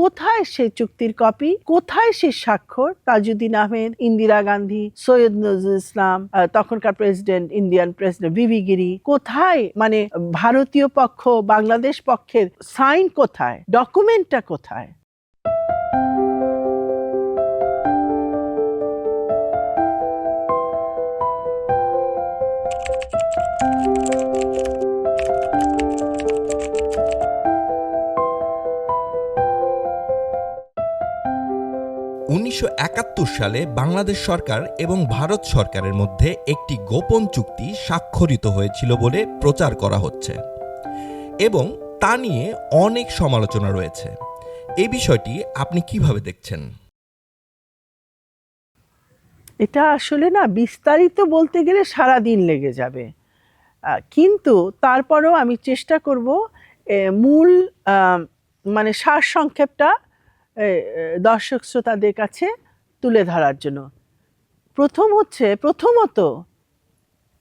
কোথায় সেই চুক্তির কপি? কোথায় সেই স্বাক্ষর? তাজুদ্দিন আহমেদ, ইন্দিরা গান্ধী, সৈয়দ নজরুল ইসলাম তখনকার প্রেসিডেন্ট ইন্ডিয়ান প্রেসিডেন্ট বিবি গিরি, কোথায়? মানে ভারতীয় পক্ষ, বাংলাদেশ পক্ষের সাইন কোথায়? ডকুমেন্টটা কোথায়? উনিশশো একাত্তর সালে বাংলাদেশ সরকার এবং ভারত সরকারের মধ্যে একটি গোপন চুক্তি স্বাক্ষরিত হয়েছিল বলে প্রচার করা হচ্ছে এবং তা নিয়ে অনেক সমালোচনা রয়েছে। এই বিষয়টি আপনি কীভাবে দেখছেন? এটা আসলে না বিস্তারিত বলতে গেলে সারা দিন লেগে যাবে। কিন্তু তারপরেও আমি চেষ্টা করব মূল মানে সার সংক্ষেপটা এ, এ, দর্শক শ্রোতাদের কাছে তুলে ধরার জন্য। প্রথম হচ্ছে, প্রথমত,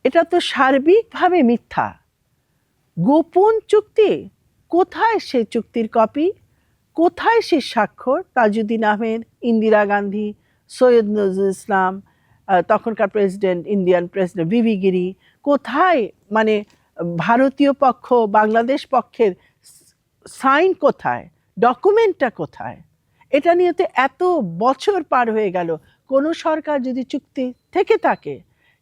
এটা তো সার্বিকভাবে মিথ্যা। গোপন চুক্তি, কোথায় সেই চুক্তির কপি? কোথায় সেই স্বাক্ষর? তাজুদ্দিন আহমেদ, ইন্দিরা গান্ধী, সৈয়দ নজরুল ইসলাম তখনকার প্রেসিডেন্ট, ইন্ডিয়ান প্রেসিডেন্ট বিবি গিরি, কোথায় মানে ভারতীয় পক্ষ, বাংলাদেশ পক্ষের সাইন কোথায়? ডকুমেন্টটা কোথায়? এটা নিয়ে তো এত বছর পার হয়ে গেল। কোনো সরকার যদি চুক্তি থেকে থাকে,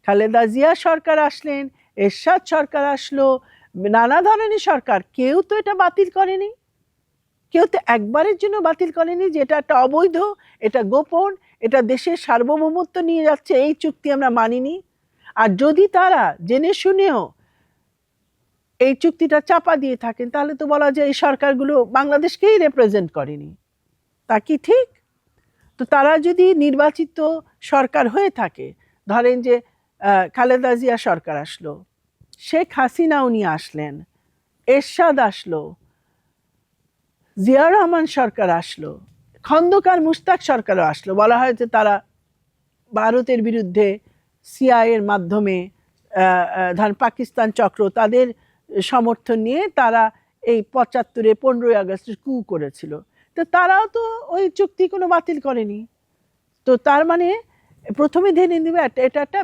খালেদা জিয়া সরকার আসলেন, এরশাদ সরকার আসলো, নানা ধরনের সরকার, কেউ তো এটা বাতিল করেনি। কেউ তো একবারের জন্য বাতিল করেনি যে এটা একটা অবৈধ, এটা গোপন, এটা দেশের সার্বভৌমত্ব নিয়ে যাচ্ছে, এই চুক্তি আমরা মানিনি। আর যদি তারা জেনে শুনেও এই চুক্তিটা চাপা দিয়ে থাকেন, তাহলে তো বলা যায় এই সরকারগুলো বাংলাদেশকেই রেপ্রেজেন্ট করেনি। তা কি ঠিক? তো তারা যদি নির্বাচিত সরকার হয়ে থাকে ধরেন যে খালেদা জিয়া সরকার আসলো শেখ হাসিনা উনি আসলেন এরশাদ আসলো জিয়া রহমান সরকার আসলো খন্দকার মুশতাক সরকারও আসলো। বলা হয় যে তারা ভারতের বিরুদ্ধে সিআইয়ের মাধ্যমে আহ, পাকিস্তান চক্র তাদের সমর্থন নিয়ে তারা এই পঁচাত্তরে পনেরোই আগস্ট কু করেছিল। তো তারাও তো ওই চুক্তি কোনো বাতিল করেনি। তো তার মানে প্রথমে ধেনে নেবে এটা একটা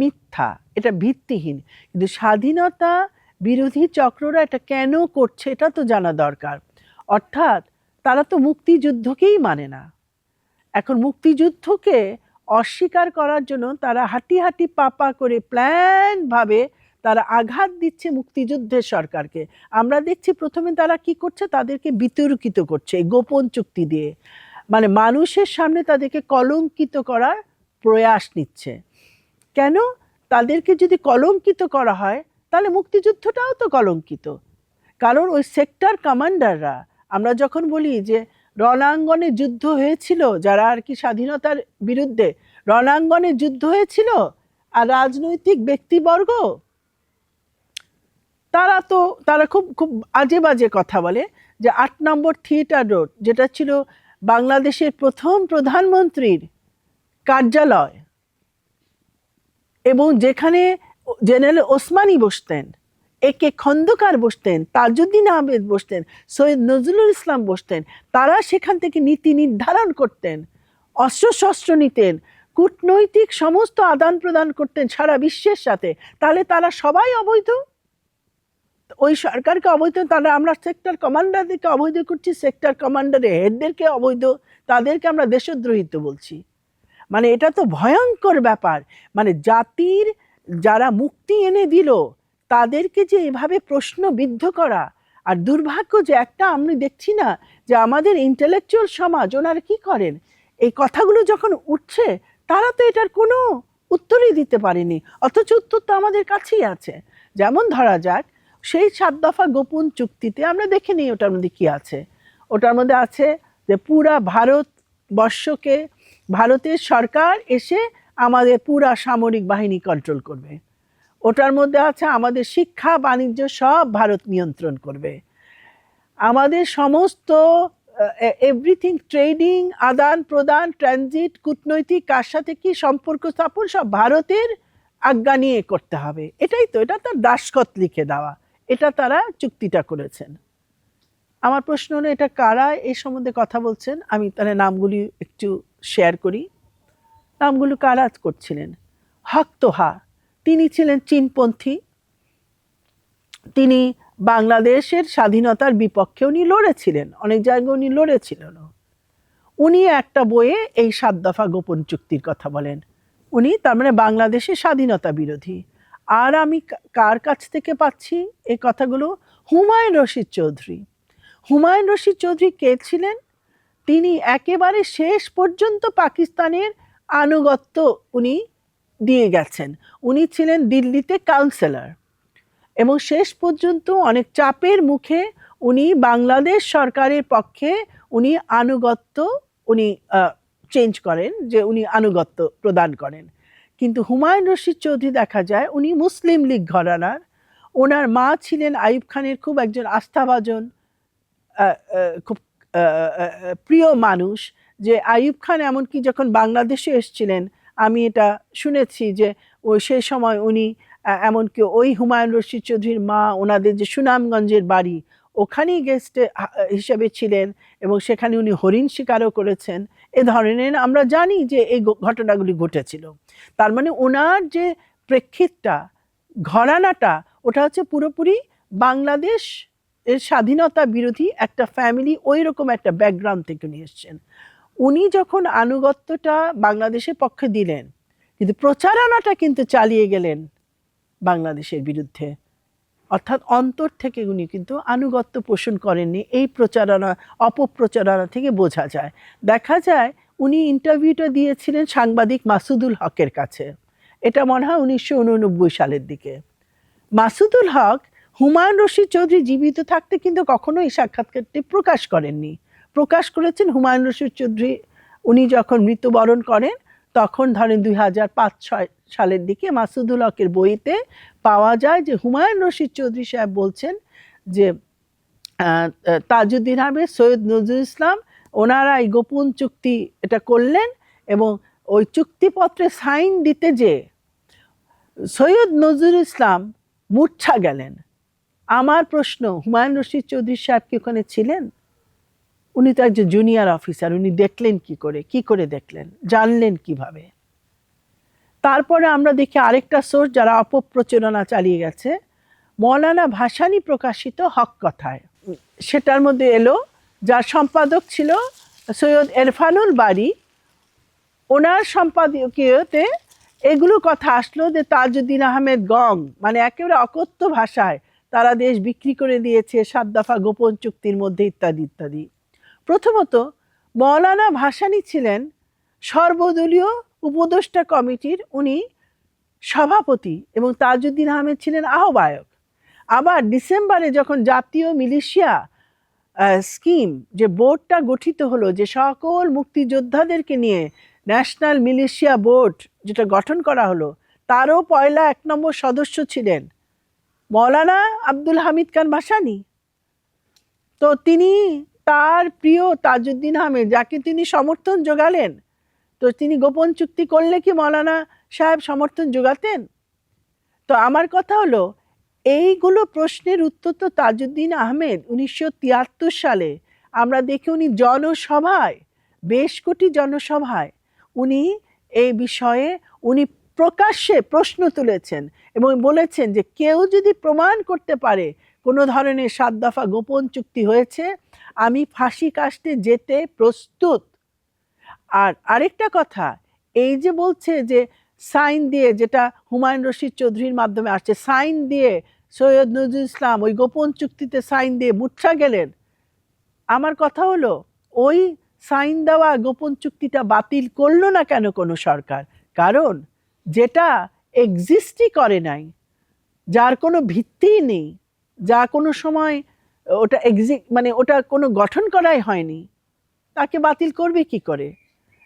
মিথ্যা, এটা ভিত্তিহীন। কিন্তু স্বাধীনতা বিরোধী চক্ররা এটা কেন করছে এটা তো জানা দরকার। অর্থাৎ তারা তো মুক্তিযুদ্ধকেই মানে না। এখন মুক্তিযুদ্ধকে অস্বীকার করার জন্য তারা হাঁটি হাঁটি পাপা করে প্ল্যানভাবে তারা আঘাত দিচ্ছে মুক্তিযুদ্ধের সরকারকে। আমরা দেখছি প্রথমে তারা কি করছে? তাদেরকে বিতর্কিত করছে গোপন চুক্তি দিয়ে। মানে মানুষের সামনে তাদেরকে কলঙ্কিত করার প্রয়াস নিচ্ছে। কেন? তাদেরকে যদি কলঙ্কিত করা হয়, তাহলে মুক্তিযুদ্ধটাও তো কলঙ্কিত। কারণ ওই সেক্টর কমান্ডাররা, আমরা যখন বলি যে রণাঙ্গনে যুদ্ধ হয়েছিল, যারা আর কি স্বাধীনতার বিরুদ্ধে রণাঙ্গনে যুদ্ধ হয়েছিল, আর রাজনৈতিক ব্যক্তিবর্গ তারা তো, তারা খুব খুব আজে বাজে কথা বলে যে আট নম্বর থিয়েটার রোড, যেটা ছিল বাংলাদেশের প্রথম প্রধানমন্ত্রীর কার্যালয়। এবং যেখানে জেনারেল ওসমানী বসতেন একে খন্দকার বসতেন, তাজউদ্দিন আহমেদ বসতেন, সৈয়দ নজরুল ইসলাম বসতেন, তারা সেখান থেকে নীতি নির্ধারণ করতেন, অস্ত্রশস্ত্র নিতেন, কূটনৈতিক সমস্ত আদান প্রদান করতেন সারা বিশ্বের সাথে। তাহলে তারা সবাই অবৈধ? ওই সরকারকে অবৈধ, তারা আমরা সেক্টর কমান্ডারদেরকে অবৈধ করছি সেক্টর কমান্ডারের হেডদেরকে অবৈধ, তাদেরকে আমরা দেশদ্রোহিত বলছি। মানে এটা তো ভয়ঙ্কর ব্যাপার। মানে জাতির যারা মুক্তি এনে দিল, তাদেরকে যে এভাবে প্রশ্নবিদ্ধ করা, আর দুর্ভাগ্য যে একটা আমি দেখছি না, যে আমাদের ইন্টেলেকচুয়াল সমাজ, ওনারা কি করেন? এই কথাগুলো যখন উঠছে, তারা তো এটার কোনো উত্তরই দিতে পারেনি। অথচ উত্তর তো আমাদের কাছেই আছে। যেমন ধরা যাক সেই সাত দফা গোপন চুক্তিতে আমরা দেখে নিই ওটার মধ্যে কী আছে। ওটার মধ্যে আছে যে পুরা ভারত বর্ষকে ভারতের সরকার এসে আমাদের পুরা সামরিক বাহিনী কন্ট্রোল করবে। ওটার মধ্যে আছে আমাদের শিক্ষা, বাণিজ্য সব ভারত নিয়ন্ত্রণ করবে। আমাদের সমস্ত এভরিথিং ট্রেডিং আদান প্রদান ট্রানজিট কূটনৈতিক কার সাথে কী সম্পর্ক স্থাপন সব ভারতের আজ্ঞা নিয়ে করতে হবে। এটাই তো, এটা তার দাসকত লিখে দেওয়া। এটা তারা চুক্তিটা করেছেন। আমার প্রশ্ন হলো, এটা কারা এই সম্বন্ধে কথা বলছেন? আমি তাহলে নামগুলি একটু শেয়ার করি। নামগুলো কারা করছিলেন? হক তোহা তিনি ছিলেন চীনপন্থী। তিনি বাংলাদেশের স্বাধীনতার বিপক্ষে উনি লড়েছিলেন, অনেক জায়গায় উনি লড়েছিলেন। উনি একটা বইয়ে এই সাত দফা গোপন চুক্তির কথা বলেন। উনি তার মানে বাংলাদেশের স্বাধীনতা বিরোধী। আর আমি কার কাছ থেকে পাচ্ছি এই কথাগুলো? হুমায়ুন রশিদ চৌধুরী। হুমায়ুন রশিদ চৌধুরী কে ছিলেন? তিনি একেবারে শেষ পর্যন্ত পাকিস্তানের আনুগত্য উনি দিয়ে গেছেন। উনি ছিলেন দিল্লিতে কাউন্সিলর এবং শেষ পর্যন্ত অনেক চাপের মুখে উনি বাংলাদেশ সরকারের পক্ষে উনি আনুগত্য উনি চেঞ্জ করেন, যে উনি আনুগত্য প্রদান করেন। কিন্তু হুমায়ুন রশিদ চৌধুরী দেখা যায়, উনি মুসলিম লীগ ঘরানার। ওনার মা ছিলেন আইয়ুব খানের খুব একজন আস্থাভাজন খুব প্রিয় মানুষ, যে আইয়ুব খান এমনকি যখন বাংলাদেশে এসেছিলেন, আমি এটা শুনেছি যে ওই সেই সময় উনি এমনকি ওই হুমায়ুন রশিদ চৌধুরীর মা, ওনাদের যে সুনামগঞ্জের বাড়ি, ওখানেই গেস্টে হিসেবে ছিলেন এবং সেখানে উনি হরিণ শিকারও করেছেন। এ ধরনের আমরা জানি যে এই ঘটনাগুলি ঘটেছিল। তার মানে ওনার যে প্রেক্ষিতটা, ঘরানাটা, ওটা হচ্ছে পুরোপুরি বাংলাদেশ এর স্বাধীনতা বিরোধী একটা ফ্যামিলি ওই রকম একটা ব্যাকগ্রাউন্ড থেকে নিয়ে এসছেন। উনি যখন আনুগত্যটা বাংলাদেশের পক্ষে দিলেন, কিন্তু প্রচারণাটা কিন্তু চালিয়ে গেলেন বাংলাদেশের বিরুদ্ধে। অর্থাৎ অন্তর থেকে উনি কিন্তু আনুগত্য পোষণ করেননি। এই প্রচারণা, অপপ্রচারণা থেকে বোঝা যায়। দেখা যায় উনি ইন্টারভিউটা দিয়েছিলেন সাংবাদিক মাসুদুল হকের কাছে। এটা মনে হয় উনিশশো উননব্বই সালের দিকে। মাসুদুল হক, হুমায়ুন রশিদ চৌধুরী জীবিত থাকতে কিন্তু কখনো এই সাক্ষাৎকারটি প্রকাশ করেননি। প্রকাশ করেছেন হুমায়ুন রশিদ চৌধুরী। উনি যখন মৃত্যুবরণ করেন, তখন ধরেন দুই হাজার পাঁচ ছয় সালের দিকে মাসুদুল হকের বইতে পাওয়া যায় যে হুমায়ুন রশিদ চৌধুরী সাহেব বলছেন যে তাজউদ্দিন আহমেদ, সৈয়দ নজরুল ইসলাম ওনারা এই গোপন চুক্তি এটা করলেন এবং ওই চুক্তিপত্রে সাইন দিতে যে সৈয়দ নজরুল ইসলাম মূর্ছা গেলেন। আমার প্রশ্ন, হুমায়ুন রশিদ চৌধুরী সাহেব কি ওখানে ছিলেন? উনি তো একজন জুনিয়র অফিসার উনি দেখলেন কি করে কি করে দেখলেন? জানলেন কীভাবে? তারপরে আমরা দেখি আরেকটা সোর্স যারা অপপ্রচারণা চালিয়ে গেছে, মৌলানা ভাসানী প্রকাশিত হক কথায়। সেটার মধ্যে এলো, যার সম্পাদক ছিল সৈয়দ এরফানুল বাড়ি ওনার সম্পাদকীয়তে এগুলো কথা আসলো যে তাজউদ্দিন আহমেদ গং মানে একেবারে অকথ্য ভাষায় তারা দেশ বিক্রি করে দিয়েছে সাত দফা গোপন চুক্তির মধ্যে ইত্যাদি ইত্যাদি। প্রথমত, মৌলানা ভাসানী ছিলেন সর্বদলীয় উপদেষ্টা কমিটির উনি সভাপতি এবং তাজউদ্দিন আহমেদ ছিলেন আহ্বায়ক। আবার ডিসেম্বরে যখন জাতীয় মিলিশিয়া স্কিম যে বোর্ডটা গঠিত হলো, যে সকল মুক্তিযোদ্ধাদেরকে নিয়ে ন্যাশনাল মিলিশিয়া বোর্ড যেটা গঠন করা হলো, তারও পয়লা এক নম্বর সদস্য ছিলেন মৌলানা আব্দুল হামিদ খান ভাসানি। তো তিনি তার প্রিয় তাজউদ্দিন আহমেদ, যাকে তিনি সমর্থন যোগালেন তো তিনি গোপন চুক্তি করলে কি মৌলানা সাহেব সমর্থন যোগাতেন? তো আমার কথা হলো, এইগুলো প্রশ্নের উত্তর তো তাজউদ্দিন আহমেদ উনিশশো তিয়াত্তর সালে। আমরা দেখি উনি জনসভায়, বেশ কোটি জনসভায়, উনি এই বিষয়ে উনি প্রকাশ্যে প্রশ্ন তুলেছেন এবং বলেছেন যে কেউ যদি প্রমাণ করতে পারে কোনো ধরনের সাত দফা গোপন চুক্তি হয়েছে, আমি ফাঁসি কাস্টে যেতে প্রস্তুত। আর আরেকটা কথা, এই যে বলছে যে সাইন দিয়ে যেটা হুমায়ুন রশিদ চৌধুরীর মাধ্যমে আসছে, সাইন দিয়ে সৈয়দ নজরুল ইসলাম ওই গোপন চুক্তিতে সাইন দিয়ে মুঠা গেলেন। আমার কথা হলো, ওই সাইন দেওয়া গোপন চুক্তিটা বাতিল করল না কেন কোনো সরকার? কারণ যেটা এক্সিস্টই করে নাই, যার কোনো ভিত্তিই নেই, যা কোনো সময় ওটা এক্সি মানে ওটা কোনো গঠন করাই হয়নি, তাকে বাতিল করবে কি করে?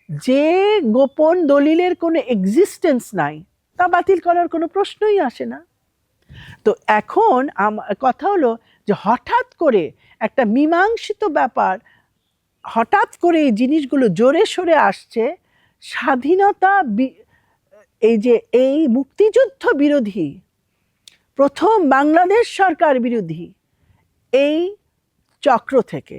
যে গোপন দলিলের কোনো এক্সিস্টেন্স নাই, তা বাতিল করার কোনো প্রশ্নই আসে না। তো এখন কথা হলো যে হঠাৎ করে একটা মীমাংসিত ব্যাপার, হঠাৎ করে এই জিনিসগুলো জোরে সরে আসছে, স্বাধীনতা এই যে এই মুক্তিযুদ্ধ বিরোধী, প্রথম বাংলাদেশ সরকার বিরোধী, এই চক্র থেকে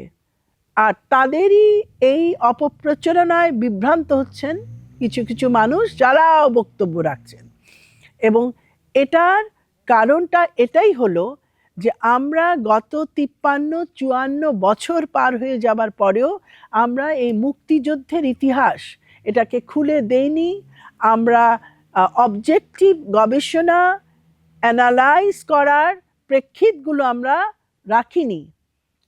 আর তাদেরই এই অপপ্রচারণায় বিভ্রান্ত হচ্ছেন কিছু কিছু মানুষ যারা বক্তব্য রাখছেন। এবং এটার কারণটা এটাই হলো যে আমরা গত তিপ্পান্ন, চুয়ান্ন বছর পার হয়ে যাবার পরেও আমরা এই মুক্তিযুদ্ধের ইতিহাস এটাকে খুলে দেইনি। আমরা অবজেক্টিভ গবেষণা অ্যানালাইজ করার প্রেক্ষিতগুলো আমরা রাখিনি।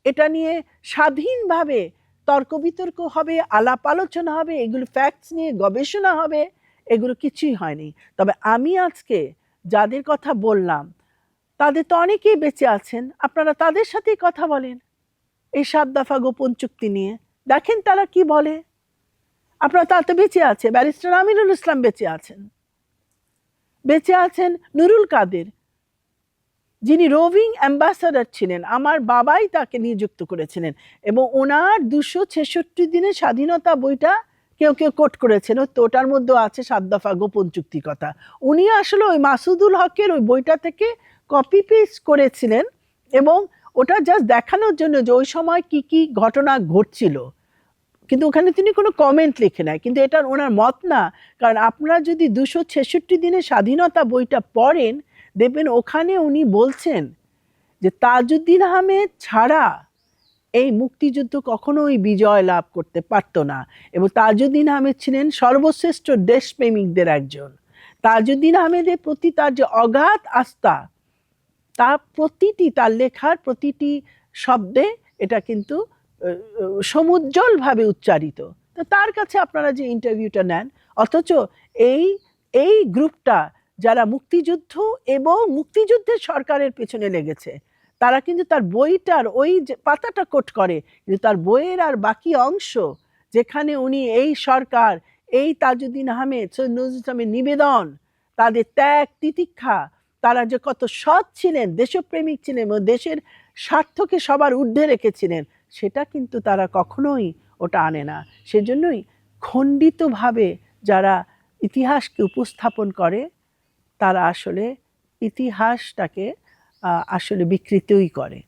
এটা নিয়ে স্বাধীনভাবে তর্ক বিতর্ক হবে, আলাপ আলোচনা হবে, এগুলো ফ্যাক্টস নিয়ে গবেষণা হবে, এগুলো কিছুই হয়নি। তবে আমি আজকে যাদের কথা বললাম, তাদের তো অনেকেই বেঁচে আছেন, আপনারা তাদের সাথেই কথা বলেন। এই সাত দফা গোপন চুক্তি নিয়ে, দেখেন তারা কি বলে। আপনারা তাতে বেঁচে আছে, ব্যারিস্টার আমিনুল ইসলাম বেঁচে আছেন। বেঁচে আছেন নুরুল কাদের যিনি রোভিং অ্যাম্বাসাডার ছিলেন, আমার বাবাই তাকে নিযুক্ত করেছিলেন এবং ওনার দুশো ছেষট্টি দিনের স্বাধীনতা বইটা কেউ কেউ কোট করেছেন। তো ওটার মধ্যেও আছে সাত দফা গোপন চুক্তি কথা। উনি আসলে ওই মাসুদুল হকের ওই বইটা থেকে কপি পেস্ট করেছিলেন এবং ওটা জাস্ট দেখানোর জন্য যে ওই সময় কি কি ঘটনা ঘটছিল। কিন্তু ওখানে তিনি কোনো কমেন্ট লিখে নেয় কিন্তু এটা ওনার মত না। কারণ আপনারা যদি দুশো ছেষট্টি দিনের স্বাধীনতা বইটা পড়েন দেখবেন ওখানে উনি বলছেন যে তাজউদ্দিন আহমেদ ছাড়া এই মুক্তিযুদ্ধ কখনোই বিজয় লাভ করতে পারতো না। এবং তাজউদ্দিন আহমেদ ছিলেন সর্বশ্রেষ্ঠ দেশপ্রেমিকদের একজন। তাজউদ্দিন আহমেদের প্রতি তার যে অগাধ আস্থা, তা প্রতিটি তার লেখার প্রতিটি শব্দে এটা কিন্তু সমুজ্জ্বলভাবে উচ্চারিত। তো তার কাছে আপনারা যে ইন্টারভিউটা নেন, অথচ এই এই গ্রুপটা যারা মুক্তিযুদ্ধ এবং মুক্তিযুদ্ধের সরকারের পেছনে লেগেছে, তারা কিন্তু তার বইটার ওই পাতাটা কোট করে, কিন্তু তার বইয়ের আর বাকি অংশ যেখানে উনি এই সরকার, এই তাজউদ্দিন আহমেদ, সৈয়দ নজরুল ইসলামের নিবেদন, তাদের ত্যাগ, তিতিক্ষা, তারা যে কত সৎ ছিলেন, দেশপ্রেমিক ছিলেন এবং দেশের স্বার্থকে সবার ঊর্ধ্বে রেখেছিলেন, সেটা কিন্তু তারা কখনোই ওটা আনে না। সেজন্যই খণ্ডিতভাবে যারা ইতিহাসকে উপস্থাপন করে তারা আসলে ইতিহাসটাকে আসলে বিকৃতই করে।